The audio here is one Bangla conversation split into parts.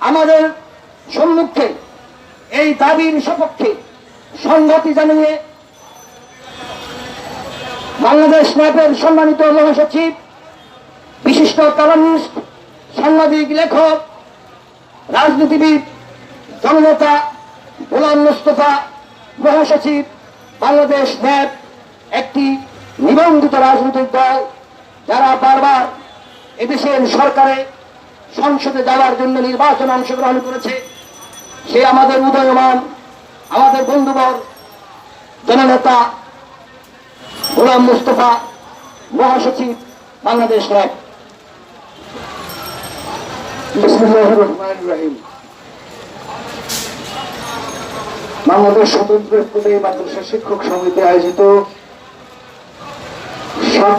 আমাদের সম্মুখে এই দাবির সপক্ষে সংগতি জানিয়ে বাংলাদেশ ন্যাপের সম্মানিত মহাসচিব, বিশিষ্ট কলামিস্ট, সাংবাদিক, লেখক, রাজনীতিবিদ, জননেতা গোলাম মোস্তফা, মহাসচিব, বাংলাদেশ ন্যাপ একটি নিবন্ধিত রাজনৈতিক দল যারা বারবার এদেশের সরকারে সংসদে যাওয়ার জন্য নির্বাচনে অংশগ্রহণ করেছে। সে আমাদের উদয়মান, আমাদের বন্ধুবর, জননেতা, গোলাম মুস্তফা, মহাসচিব বাংলাদেশ রহিম। বাংলাদেশ স্বতন্ত্র স্কুলে মাদ্রাসা শিক্ষক সমিতি আয়োজিত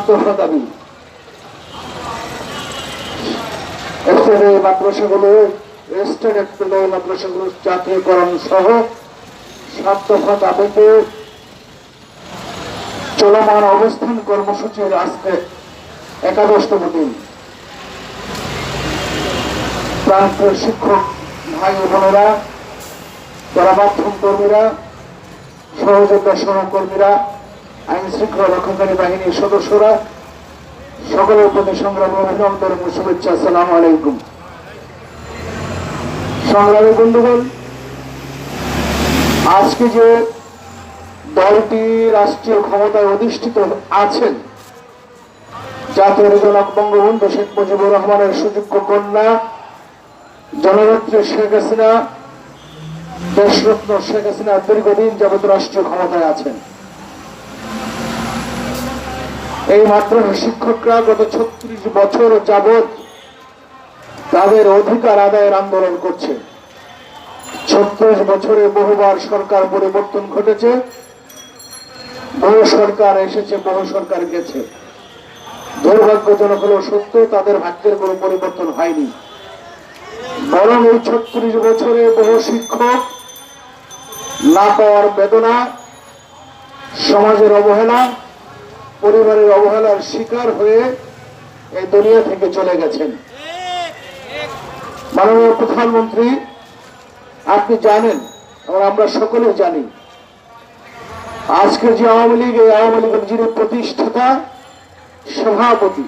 দফা দাবি এই মাদ্রাসাগুলো রেজিস্টার্ড এফসের মাদ্রাসাগুলো জাতীয়করণ সহ সাত দফা চলমান অবস্থান কর্মসূচির আজকে একাদশতম দিন। প্রান্তের শিক্ষক ভাই বোনেরা গণমাধ্যম কর্মীরা সহযোগিতা সহকর্মীরা আইন শৃঙ্খলা রক্ষাকারী বাহিনীর সদস্যরা সকলের প্রতি সংগ্রামী অভিনন্দন ও শুভেচ্ছা, আসসালাম আলাইকুম। সংগ্রামী বন্ধুগণ, আজকে যে দলটি রাষ্ট্রীয় ক্ষমতায় অধিষ্ঠিত আছেন, জাতীয় বঙ্গবন্ধু শেখ মুজিবুর রহমানের সুযোগ্য কন্যা, জননেত্রী শেখ হাসিনা, দেশরত্ন শেখ হাসিনা দীর্ঘদিন যাবত রাষ্ট্রীয় ক্ষমতায় আছেন। এই মাত্র শিক্ষকরা গত ছত্রিশ বছর যাবৎ তাদের অধিকার আদায়ের আন্দোলন করছে। ছত্রিশ বছরে বহুবার সরকার পরিবর্তন ঘটেছে। বহু সরকার এসেছে, বহু সরকার গেছে। দুর্ভাগ্যজনক হলো সত্য, তাদের ভাগ্যের কোনো পরিবর্তন হয়নি। বরং এই ছত্রিশ বছরে বহু শিক্ষক না পাওয়ার বেদনা, সমাজের অবহেলা পরিবারের অবহেলার শিকার হয়ে এই দুনিয়া থেকে চলে গেছেন। মাননীয় প্রধানমন্ত্রী, আপনি জানেন, এবং আমরা সকলে জানি, আজকে যে আওয়ামী লীগ, এই আওয়ামী লীগের যিনি প্রতিষ্ঠাতা, সভাপতি,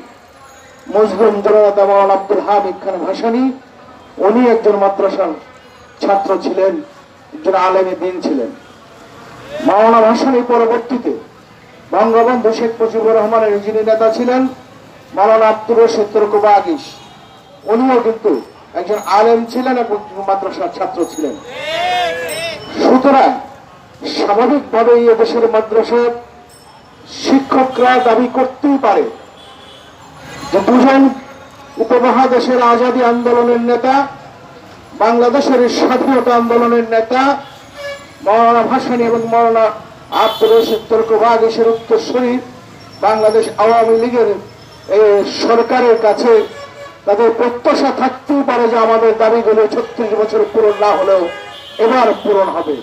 মুসলিম জনতা মাওলানা আব্দুল হামিদ খান ভাসানী, উনি একজন মাদ্রাসার ছাত্র ছিলেন, একজন আলেমী দিন ছিলেন। মাওলানা ভাসানী পরবর্তীতে বঙ্গবন্ধু শেখ মুজিবুর রহমানের যিনি নেতা ছিলেন, মাওলানা আব্দুর রশিদ তুর্ক আগিস উনিও কিন্তু একজন আলেম ছিলেন এবং মাদ্রাসার ছাত্র ছিলেন। সুতরাং স্বাভাবিকভাবে এই দেশের মাদ্রাসার শিক্ষকরা দাবি করতেই পারে যে দুজন উপমহাদেশের আজাদী আন্দোলনের নেতা, বাংলাদেশের স্বাধীনতা আন্দোলনের নেতা মৌলানা ভাসানী এবং মৌলানা আব্দুর রশিদ তর্কবাগেশের উত্তরসূরি, বাংলাদেশ আওয়ামী লীগের সরকারের কাছে তাদের প্রত্যাশা থাকতেই পারে যে আমাদের দাবিগুলো ছত্রিশ বছর পূরণ না হলেও এবার পূরণ হবে।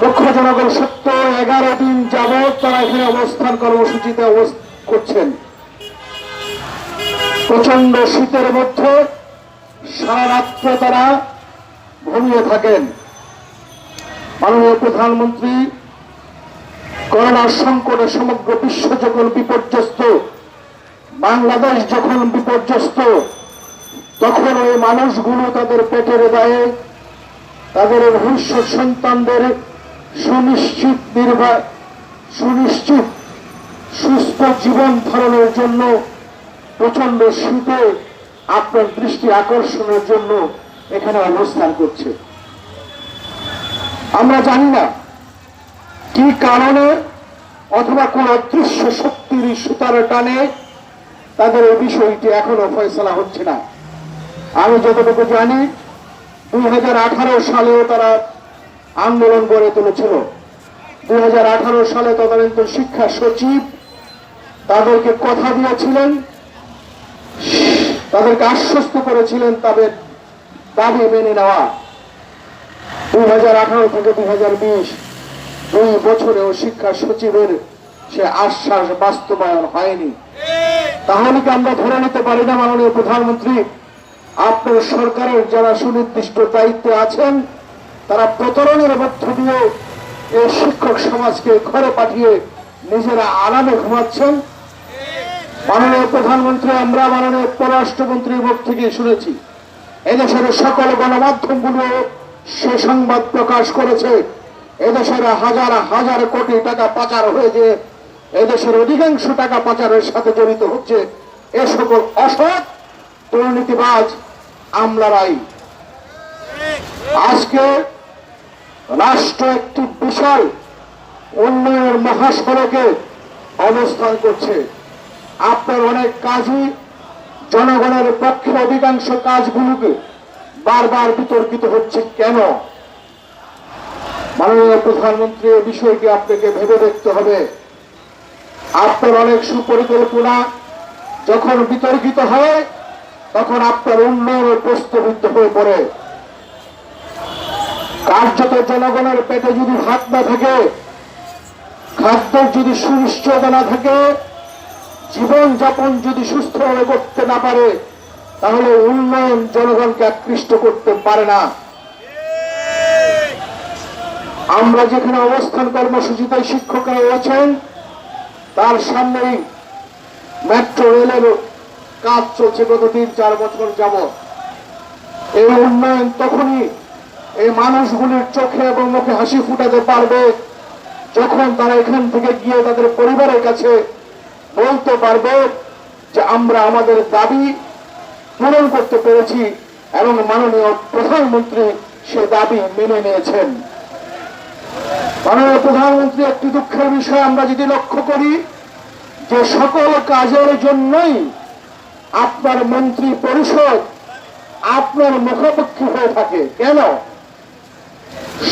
মুখ্য জনগণ, সত্য, এগারো দিন যাবৎ তারা এখানে অবস্থান কর্মসূচিতে করছেন। প্রচণ্ড শীতের মধ্যে সারা রাত্র তারা ঘুমিয়ে থাকেন। মাননীয় প্রধানমন্ত্রী করোনার সংকটে সমগ্র বিশ্ব যখন বিপর্যস্ত, বাংলাদেশ যখন বিপর্যস্ত, তখন ওই মানুষগুলো তাদের পেটের দায়ে, তাদের ভবিষ্যৎ সন্তানদের সুনিশ্চিত নির্ভর সুনিশ্চিত সুস্থ জীবন ধারণের জন্য প্রচণ্ড শীতে আপনার দৃষ্টি আকর্ষণের জন্য এখানে অবস্থান করছে। আমরা জানি না কি কারণে অথবা কোন অদৃশ্য শক্তির সুতার টানে তাদের এই বিষয়টি এখনও ফয়সলা হচ্ছে না। আমি যতটুকু জানি, দুই সালেও তারা আন্দোলন গড়ে তুলেছিল। দুই হাজার আঠারো সালে তদানীন্তন শিক্ষা সচিব তাদেরকে কথা দিয়েছিলেন, তাদেরকে আশ্বস্ত করেছিলেন তাদের দাবি মেনে নেওয়া। দুই হাজার আঠারো থেকে দুই দুই বছরেও শিক্ষা সচিবের সে আশ্বাস বাস্তবায়ন হয়নি। তাহলে কি আমরা ধরে নিতে পারি না, মাননীয় প্রধানমন্ত্রী? আপনার সরকারের যারা সুনির্দিষ্ট দায়িত্বে আছেন, তারা প্রতারণের মধ্য দিয়ে এই শিক্ষক সমাজকে ঘরে পাঠিয়ে নিজেরা আরামে ঘুমাচ্ছেন। মাননীয় প্রধানমন্ত্রী, আমরা মাননীয় পররাষ্ট্রমন্ত্রীর মুখ থেকে শুনেছি, এদেশের সকল গণমাধ্যমগুলো সে সংবাদ প্রকাশ করেছে, এদেশের হাজার হাজার কোটি টাকা পাচার হয়ে যে এদেশের অধিকাংশ টাকা পাচারের সাথে জড়িত হচ্ছে। এ সকল অসৎ দুর্নীতিবাজ আমলারাই। আজকে রাষ্ট্র একটি বিশাল উন্নয়নের মহাসড়কে অবস্থান করছে। আপনার অনেক কাজই জনগণের পক্ষে অধিকাংশ কাজগুলোকে বারবার বিতর্কিত হচ্ছে কেন? মাননীয় প্রধানমন্ত্রী এই বিষয়টি আপনাকে ভেবে দেখতে হবে। আপনার অনেক সুপরিকল্পনা যখন বিতর্কিত হয়, তখন আপনার উন্নয়নের প্রশ্নবিদ্ধ হয়ে পড়ে। কার্যত জনগণের পেটে যদি ভাত না থাকে, খাদ্যের যদি সুনিশ্চয়তা না থাকে জীবন যাপন যদি সুস্থভাবে করতে না পারে তাহলে উন্নয়ন জনগণকে আকৃষ্ট করতে পারে না। আমরা যেখানে অবস্থান কর্মসূচিতে শিক্ষকরা রয়েছেন তার সামনেই মেট্রো রেলের কাজ চলছে গত তিন চার বছর যাবৎ। এই উন্নয়ন তখনই এই মানুষগুলির চোখে এবং মুখে হাসি ফুটাতে পারবে, যখন তারা এখান থেকে গিয়ে তাদের পরিবারের কাছে বলতে পারবে যে, আমরা আমাদের দাবি পূরণ করতে পেরেছি এবং মাননীয় প্রধানমন্ত্রী সে দাবি মেনে নিয়েছেন। মাননীয় প্রধানমন্ত্রী, একটি দুঃখের বিষয় আমরা যদি লক্ষ্য করি, যে সকল কাজের জন্যই আপনার মন্ত্রী পরিষদ আপনার মুখোমুখি হয়ে থাকে। কেন?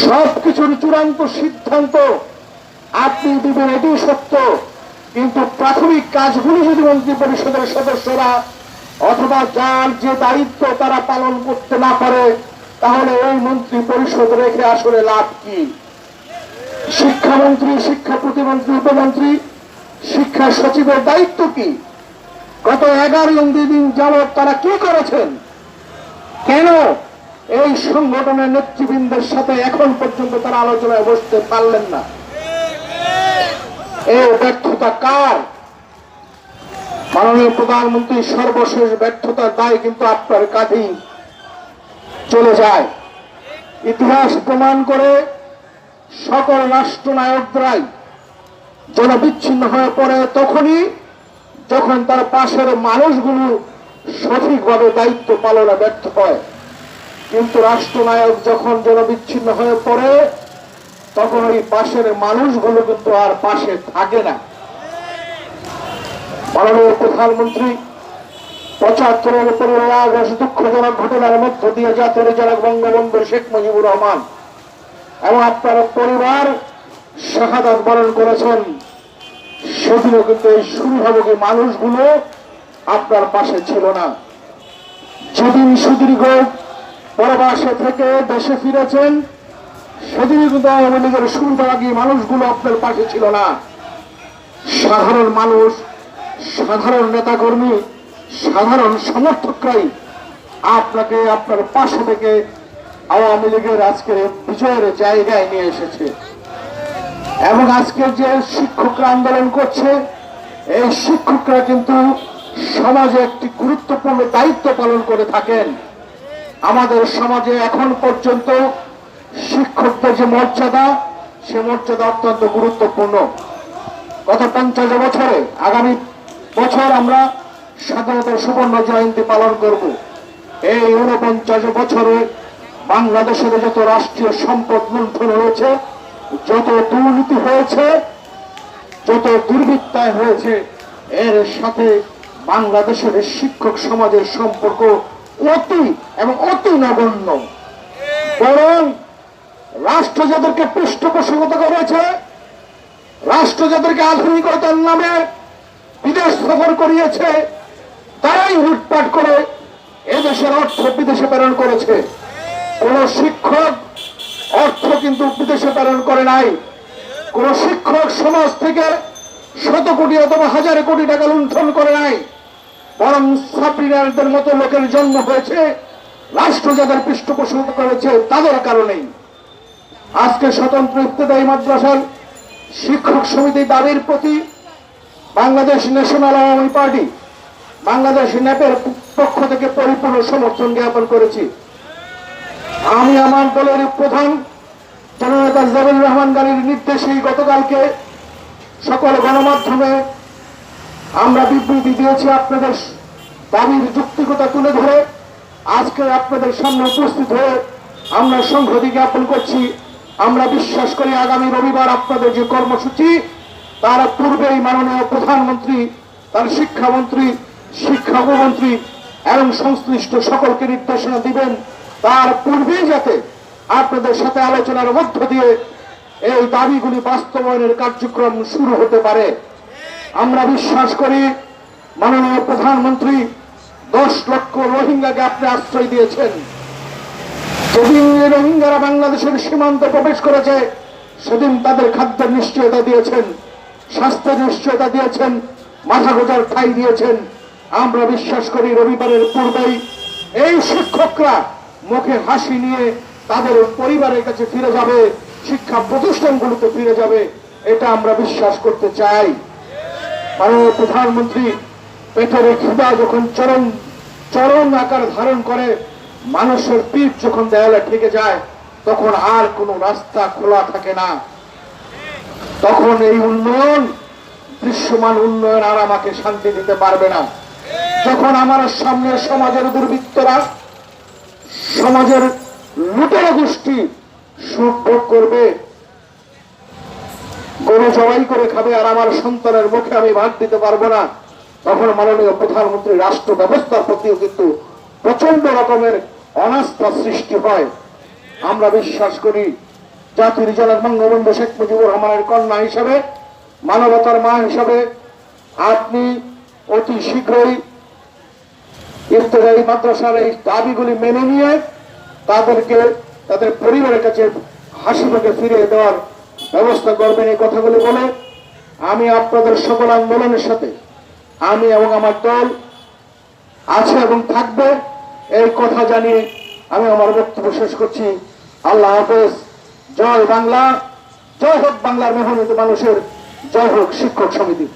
সবকিছুর চূড়ান্ত সিদ্ধান্ত আপনি দিবেন এটি সত্য। কিন্তু প্রাথমিক কাজগুলি যদি মন্ত্রী পরিষদের সদস্যরা অথবা যার যে দায়িত্ব তারা পালন করতে না পারে, তাহলে এই মন্ত্রী পরিষদ রেখে আসলে লাভ কি? শিক্ষামন্ত্রী, শিক্ষা প্রতিমন্ত্রী, উপমন্ত্রী, শিক্ষা সচিবের দায়িত্ব কি? গত এগারো দিন যাবৎ তারা কি করেছেন? কেন এই সংগঠনের নেতৃবৃন্দের সাথে এখন পর্যন্ত তারা আলোচনায় বসতে পারলেন না? এই ব্যর্থতা কার? মাননীয় প্রধানমন্ত্রী সর্বশেষ ব্যর্থতার দায় কিন্তু আপনার কাঁধেই চলে যায়। ইতিহাস প্রমাণ করে সকল রাষ্ট্রনায়করাই যেন বিচ্ছিন্ন হয়ে পড়ে তখনই যখন তার পাশের মানুষগুলো সঠিকভাবে দায়িত্ব পালনে ব্যর্থ হয়। কিন্তু রাষ্ট্রনায়ক যখন যেন বিচ্ছিন্ন হয়ে পড়ে, তখন ওই পাশের মানুষগুলো কিন্তু আর পাশে থাকে না। মাননীয় প্রধানমন্ত্রী পঁচাত্তরের পনেরোই আগস্ট দুঃখজনক ঘটনার মধ্য দিয়ে জাতির জনক বঙ্গবন্ধু শেখ মুজিবুর রহমান এবং আপনার পরিবার শাহাদাত বরণ করেছেন। সেদিনও কিন্তু এই সুবিধাভোগী মানুষগুলো আপনার পাশে ছিল না। যেদিন সুদীর্ঘ পরবাসে থেকে দেশে ফিরেছেন, সেদিনই কিন্তু আওয়ামী লীগের সুবিধাভোগী মানুষগুলো আপনার পাশে ছিল না। সাধারণ মানুষ সাধারণ নেতাকর্মী, সাধারণ সমর্থকরাই আপনাকে আপনার পাশে থেকে আওয়ামী লীগের আজকের বিজয়ের জায়গায় নিয়ে এসেছে। এবং আজকের যে শিক্ষকরা আন্দোলন করছে, এই শিক্ষকরা কিন্তু সমাজে একটি গুরুত্বপূর্ণ দায়িত্ব পালন করে থাকেন। আমাদের সমাজে এখন পর্যন্ত শিক্ষকদের যে মর্যাদা, সে মর্যাদা অত্যন্ত গুরুত্বপূর্ণ। গত পঞ্চাশ বছরে, আগামী বছর আমরা স্বাধীনতার সুবর্ণ জয়ন্তী পালন করব। এই ঊনপঞ্চাশ বছরে বাংলাদেশের যত রাষ্ট্রীয় সম্পদ লুণ্ঠন হয়েছে, যত দুর্নীতি হয়েছে, যত দুর্বৃত্তায় হয়েছে, এর সাথে বাংলাদেশের শিক্ষক সমাজের সম্পর্ক অতি এবং অতি নগণ্য। বরং রাষ্ট্র যাদেরকে পৃষ্ঠপোষকতা করেছে, রাষ্ট্র যাদেরকে আধুনিকতার নামে বিদেশ সফর করিয়েছে, তারাই লুটপাট করে এদেশের অর্থ বিদেশে প্রেরণ করেছে। কোন শিক্ষক অর্থ কিন্তু বিদেশে প্রেরণ করে নাই। কোন শিক্ষক সমাজ থেকে শত কোটি অথবা হাজার কোটি টাকা লুণ্ঠন করে নাই। বরং সাপ্রিনারদের মতো লোকের জন্ম হয়েছে, রাষ্ট্র যাদের পৃষ্ঠপোষকতা করেছে তাদের কারণেই। আজকে স্বতন্ত্র ইত্তেদায়ী মাদ্রাসার শিক্ষক সমিতি দাবির প্রতি বাংলাদেশ ন্যাশনাল আওয়ামী পার্টি বাংলাদেশ ন্যাপের পক্ষ থেকে পরিপূর্ণ সমর্থন জ্ঞাপন করেছি। আমি আমার দলের প্রধান জননেতা জাবির রহমান গাড়ির নির্দেশেই গতকালকে সকল গণমাধ্যমে আমরা বিবৃতি দিয়েছি আপনাদের দাবির যুক্তিকতা তুলে ধরে। আজকে আপনাদের সামনে উপস্থিত হয়ে আমরা সংহতি জ্ঞাপন করছি। আমরা বিশ্বাস করি আগামী রবিবার আপনাদের যে কর্মসূচি তার পূর্বেই মাননীয় প্রধানমন্ত্রী, তার শিক্ষামন্ত্রী, শিক্ষা উপমন্ত্রী এবং সংশ্লিষ্ট সকলকে নির্দেশনা দিবেন। তার পূর্বেই যাতে আপনাদের সাথে আলোচনার মধ্য দিয়ে এই দাবিগুলি বাস্তবায়নের কার্যক্রম শুরু হতে পারে। আমরা বিশ্বাস করি, মাননীয় প্রধানমন্ত্রী, দশ লক্ষ রোহিঙ্গাকে আপনি আশ্রয় দিয়েছেন। যেদিন রোহিঙ্গারা বাংলাদেশের সীমান্তে প্রবেশ করেছে, সেদিন তাদের খাদ্যের নিশ্চয়তা দিয়েছেন। স্বাস্থ্যের নিশ্চয়তা দিয়েছেন, মাথা গোজার ঠাই দিয়েছেন। আমরা বিশ্বাস করি রবিবারের পূর্বেই এই শিক্ষকরা মুখে হাসি নিয়ে তাদের পরিবারের কাছে ফিরে যাবে, শিক্ষা প্রতিষ্ঠানগুলোতে ফিরে যাবে, এটা আমরা বিশ্বাস করতে চাই। মাননীয় প্রধানমন্ত্রী, পেটের খিদা যখন চরম চরম আকার ধারণ করে, মানুষের পিঠ যখন দেয়ালে ঠেকে যায়, তখন আর কোনো রাস্তা খোলা থাকে না। তখন এই উন্নয়ন, দৃশ্যমান উন্নয়ন আর আমাকে শান্তি দিতে পারবে না। যখন আমার সামনে সমাজের দুর্বৃত্তরা, সমাজের লুটেরা গোষ্ঠী সুখ ভোগ করবে, গরু জবাই করে খাবে আর আমার সন্তানের মুখে আমি ভাত দিতে পারব না, তখন মাননীয় প্রধানমন্ত্রী রাষ্ট্র ব্যবস্থার প্রতিও কিন্তু প্রচণ্ড রকমের অনাস্থা সৃষ্টি হয়। আমরা বিশ্বাস করি জাতির জনক বঙ্গবন্ধু শেখ মুজিবুর রহমানের কন্যা হিসাবে, মানবতার মা হিসাবে আপনি অতি শীঘ্রই ইফতেদায়ী মাদ্রাসার এই দাবিগুলি মেনে নিয়ে তাদেরকে, তাদের পরিবারের কাছে হাসি মুখে ফিরিয়ে দেওয়ার ব্যবস্থা করবেন এই কথাগুলি বলে আমি আপনাদের সকল আন্দোলনের সাথে আমি এবং আমার দল আছে এবং থাকবে। এই কথা জানিয়ে আমি আমার বক্তব্য শেষ করছি। আল্লাহ হাফেজ। জয় বাংলা জয় হোক বাংলার মেহনত মানুষের জয় হোক শিক্ষক সমিতি।